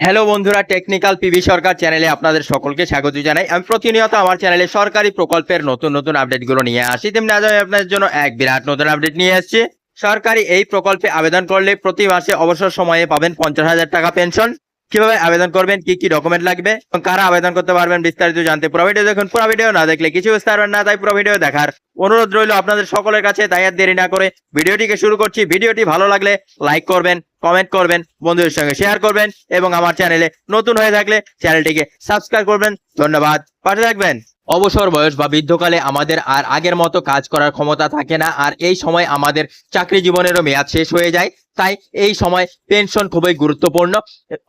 Hello বন্ধুরা technical PV সরকার চ্যানেলে আপনাদের সকলকে স্বাগত জানাই। আমি প্রতিনিয়ত আমার চ্যানেলে সরকারি প্রকল্পের নতুন নতুন আপডেটগুলো নিয়ে আসি। তেমনি আজ আমি আপনাদের জন্য এক বিরাট নতুন আপডেট নিয়ে আসছি সরকারি এই প্রকল্পে আবেদন করলে প্রতি মাসে অবসর সময়ে পাবেন পঞ্চাশ হাজার টাকা পেনশন কীভাবে আবেদন করবেন, কি কি ডকুমেন্ট লাগবে, এবং কারা আবেদন করতে পারবেন বিস্তারিত জানতে পুরো ভিডিও দেখুন। পুরো ভিডিও না দেখলে কিছু বুঝতে পারবেন না, তাই পুরো ভিডিও দেখার অনুরোধ রইল আপনাদের সকলের কাছে, তাই আর দেরি না করে ভিডিওটিকে শুরু করছি। ভিডিওটি ভালো লাগলে লাইক করবেন কমেন্ট করবেন, বন্ধুদের সঙ্গে শেয়ার করবেন এবং আমার চ্যানেলে নতুন হয়ে থাকলে চ্যানেলটিকে সাবস্ক্রাইব করবেন। ধন্যবাদ, পাশে থাকবেন। অবসর বয়স বা বৃদ্ধকালে আমাদের আর আগের মতো কাজ করার ক্ষমতা থাকে না, আর এই সময় আমাদের চাকরি জীবনেরও মেয়াদ শেষ হয়ে যায়, তাই এই সময় পেনশন খুবই গুরুত্বপূর্ণ।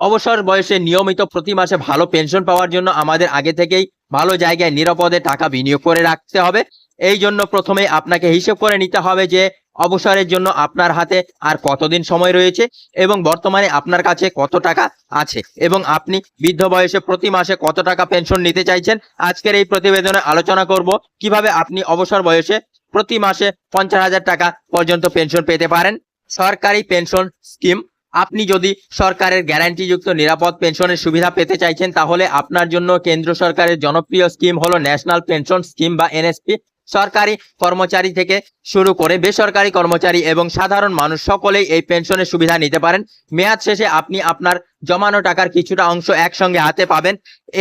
অবসর বয়সে নিয়মিত প্রতি মাসে ভালো পেনশন পাওয়ার জন্য আমাদের আগে থেকেই ভালো জায়গায় নিরাপদে টাকা বিনিয়োগ করে রাখতে হবে। এই জন্য প্রথমে আপনাকে হিসেব করে নিতে হবে যে অবসরের জন্য আপনার হাতে আর কতদিন সময় রয়েছে এবং বর্তমানে আপনার কাছে কত টাকা আছে এবং আপনি বৃদ্ধ বয়সে প্রতি মাসে কত টাকা পেনশন নিতে চাইছেন? আজকের এই প্রতিবেদনে আলোচনা করব কীভাবে আপনি অবসর বয়সে প্রতি মাসে পঞ্চাশ হাজার টাকা পর্যন্ত পেনশন পেতে পারেন। সরকারি পেনশন স্কিম আপনি যদি সরকারের গ্যারান্টিযুক্ত নিরাপদ পেনশনের সুবিধা পেতে চাইছেন, তাহলে আপনার জন্য কেন্দ্র সরকারের জনপ্রিয় স্কিম হলো ন্যাশনাল পেনশন স্কিম বা এনএসপি সরকারি কর্মচারী থেকে শুরু করে বেসরকারি কর্মচারী এবং সাধারণ মানুষ সকলেই এই পেনশনের সুবিধা নিতে পারেন। মেয়াদ শেষে আপনি আপনার জমানো টাকার কিছুটা অংশ একসঙ্গে হাতে পাবেন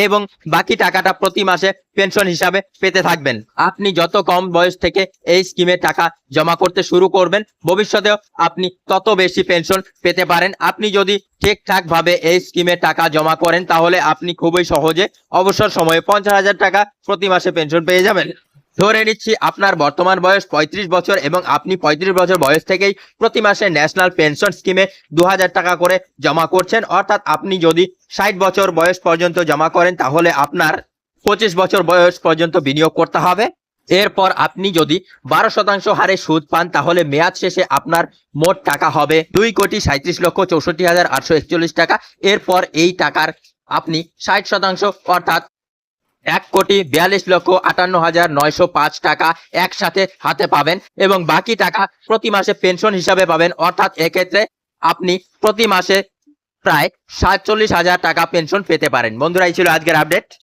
এবং বাকি টাকাটা প্রতি মাসে পেনশন হিসাবে পেতে থাকবেন। আপনি যত কম বয়স থেকে এই স্কিমে টাকা জমা করতে শুরু করবেন, ভবিষ্যতেও আপনি তত বেশি পেনশন পেতে পারেন। আপনি যদি ঠিকঠাক ভাবে এই স্কিমে টাকা জমা করেন, তাহলে আপনি খুবই সহজে অবসর সময়ে পঞ্চাশ হাজার টাকা প্রতি মাসে পেনশন পেয়ে যাবেন। ধরে নিচ্ছি আপনার বর্তমান বয়স পঁয়ত্রিশ বছর এবং আপনি পঁয়ত্রিশ বছর বয়স থেকেই প্রতি মাসে ন্যাশনাল পেনশন স্কিমে দু হাজার টাকা করে জমা করছেন। অর্থাৎ আপনি যদি ষাট বছর বয়স পর্যন্ত জমা করেন, তাহলে আপনার পঁচিশ বছর বয়স পর্যন্ত বিনিয়োগ করতে হবে। এরপর আপনি যদি বারো শতাংশ হারে সুদ পান, তাহলে মেয়াদ শেষে আপনার মোট টাকা হবে দুই কোটি সাঁত্রিশ লক্ষ চৌষট্টি হাজার আটশো একচল্লিশ টাকা। এরপর এই টাকার আপনি ষাট শতাংশ, অর্থাৎ এক কোটি বিয়াল্লিশ লক্ষ আটান্ন হাজার নয়শো পাঁচ টাকা একসাথে হাতে পাবেন এবং বাকি টাকা প্রতি মাসে পেনশন হিসাবে পাবেন। অর্থাৎ এক্ষেত্রে আপনি প্রতি মাসে প্রায় সাতচল্লিশ হাজার টাকা পেনশন পেতে পারেন। বন্ধুরা, এই ছিল আজকের আপডেট।